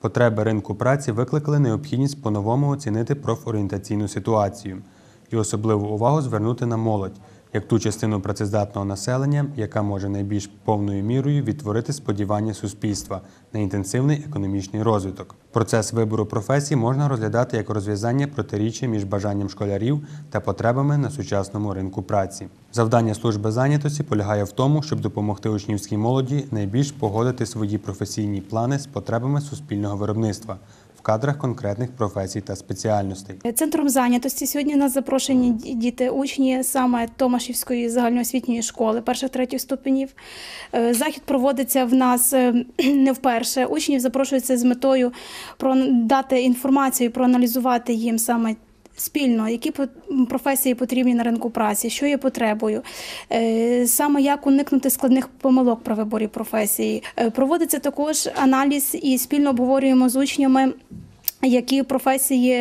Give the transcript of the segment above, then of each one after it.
Потреби ринку праці викликали необхідність по-новому оцінити профорієнтаційну ситуацію і особливу увагу звернути на молодь як ту частину працездатного населення, яка може найбільш повною мірою відтворити сподівання суспільства на інтенсивний економічний розвиток. Процес вибору професій можна розглядати як розв'язання протиріччя між бажанням школярів та потребами на сучасному ринку праці. Завдання служби зайнятості полягає в тому, щоб допомогти учнівській молоді найбільш погодити свої професійні плани з потребами суспільного виробництва в кадрах конкретних професій та спеціальностей. Центром зайнятості сьогодні нас запрошені діти, учні саме Томашівської загальноосвітньої школи перших третіх ступенів. Е, Захід проводиться в нас е, не вперше. Учнів запрошуються з метою дати інформацію, проаналізувати їм саме. Спільно, які професії потрібні на ринку праці, що є потребою, Е, саме як уникнути складних помилок при виборі професії. Е, Проводиться також аналіз і спільно обговорюємо з учнями які професії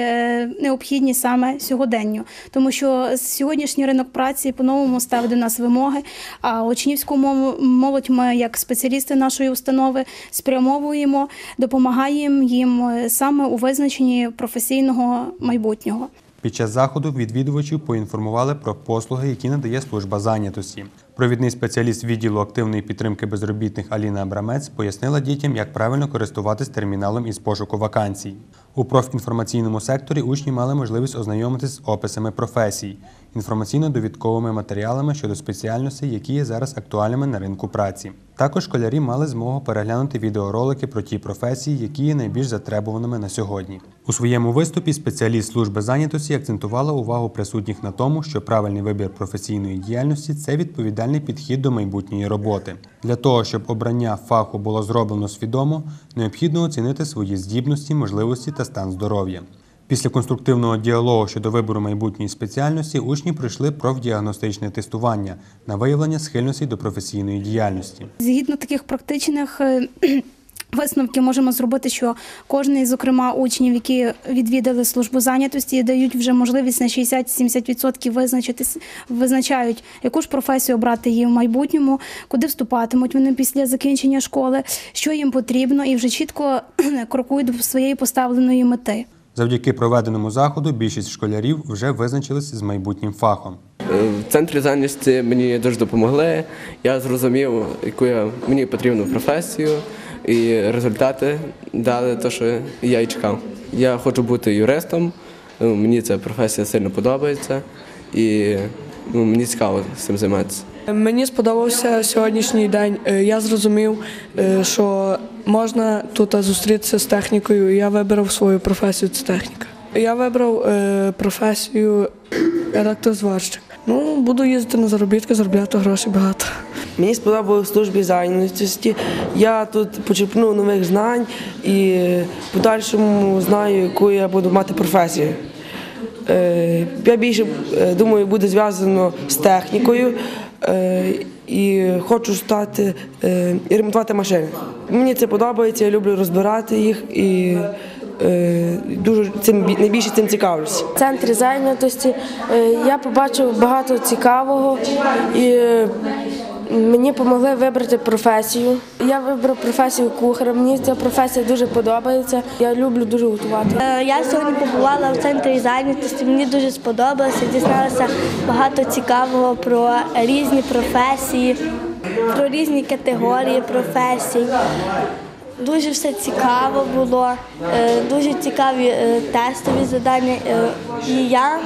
необхідні саме сьогоденню, тому що сьогоднішній ринок праці по-новому ставить до нас вимоги. А учнівську молодь ми, як спеціалісти нашої установи, спрямовуємо, допомагаємо їм саме у визначенні професійного майбутнього. Під час заходу відвідувачів поінформували про послуги, які надає служба зайнятості. Провідний спеціаліст відділу активної підтримки безробітних Аліна Абрамець пояснила дітям, як правильно користуватись терміналом із пошуку вакансій. У профінформаційному секторі учні мали можливість ознайомитись з описами професій, інформаційно-довідковими матеріалами щодо спеціальностей, які є зараз актуальними на ринку праці. Також школярі мали змогу переглянути відеоролики про ті професії, які є найбільш затребуваними на сьогодні. У своєму виступі спеціаліст служби зайнятості акцентувала увагу присутніх на тому, що правильний вибір професійної діяльності це відповідальний підхід до майбутньої роботи. Для того, щоб обрання фаху було зроблено свідомо, необхідно оцінити свої здібності, можливості та стан здоров'я. Після конструктивного діалогу щодо вибору майбутньої спеціальності учні пройшли профдіагностичне тестування на виявлення схильностей до професійної діяльності. Згідно таких практичних е, висновків можемо зробити, що кожен, зокрема, учнів, які відвідали службу зайнятості, дають вже можливість на 60-70% визначитись, визначають, яку ж професію обрати їм в майбутньому, куди вступатимуть вони після закінчення школи, що їм потрібно, і вже чітко крокують до своєї поставленої мети. Завдяки проведеному заходу більшість школярів вже визначились з майбутнім фахом. Е, В центрі зайнятості мені дуже допомогли. Я зрозумів, яку я, мені потрібну професію, і результати дали те, що я і чекав. Я хочу бути юристом, ну, мені ця професія сильно подобається і ну, мені цікаво цим займатися. Мені сподобався сьогоднішній день. Е, Я зрозумів, е, що можна тут зустрітися з технікою. Я вибрав свою професію це техніка. Я вибрав е, професію електрозварщик. Ну, буду їздити на заробітки, заробляти гроші багато. Мені сподобалось в службі зайнятості. Я тут почерпнув нових знань і в подальшому знаю, яку я буду мати професію. Я більше думаю, буде зв'язано з технікою і хочу стати е, і ремонтувати машини. Мені це подобається, я люблю розбирати їх і е, дуже цим найбільше цим цікавлюся. В центрі зайнятості е, я побачив багато цікавого і е, мені допомогли вибрати професію. Я вибрав професію кухаря. Мені ця професія дуже подобається. Я люблю дуже готувати. Е, Я сьогодні побувала в центрі зайнятості. Мені дуже сподобалося. Дізналася багато цікавого про різні професії, про різні категорії професій. Дуже все цікаво було, е, дуже цікаві е, тестові завдання. І я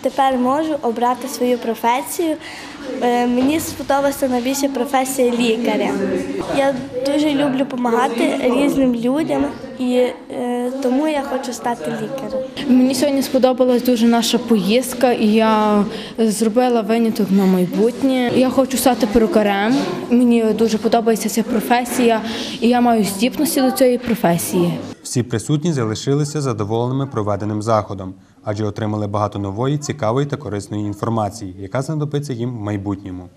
тепер можу обрати свою професію. Е, Мені сподобалася найбільше професія лікаря. Я дуже люблю допомагати різним людям, і е, тому я хочу стати лікарем. Мені сьогодні сподобалась дуже наша поїздка, і я зробила виняток на майбутнє. Я хочу стати перукарем. Мені дуже подобається ця професія, і я маю здібності до цієї професії. Всі присутні залишилися задоволеними проведеним заходом, адже отримали багато нової, цікавої та корисної інформації, яка знадобиться їм в майбутньому.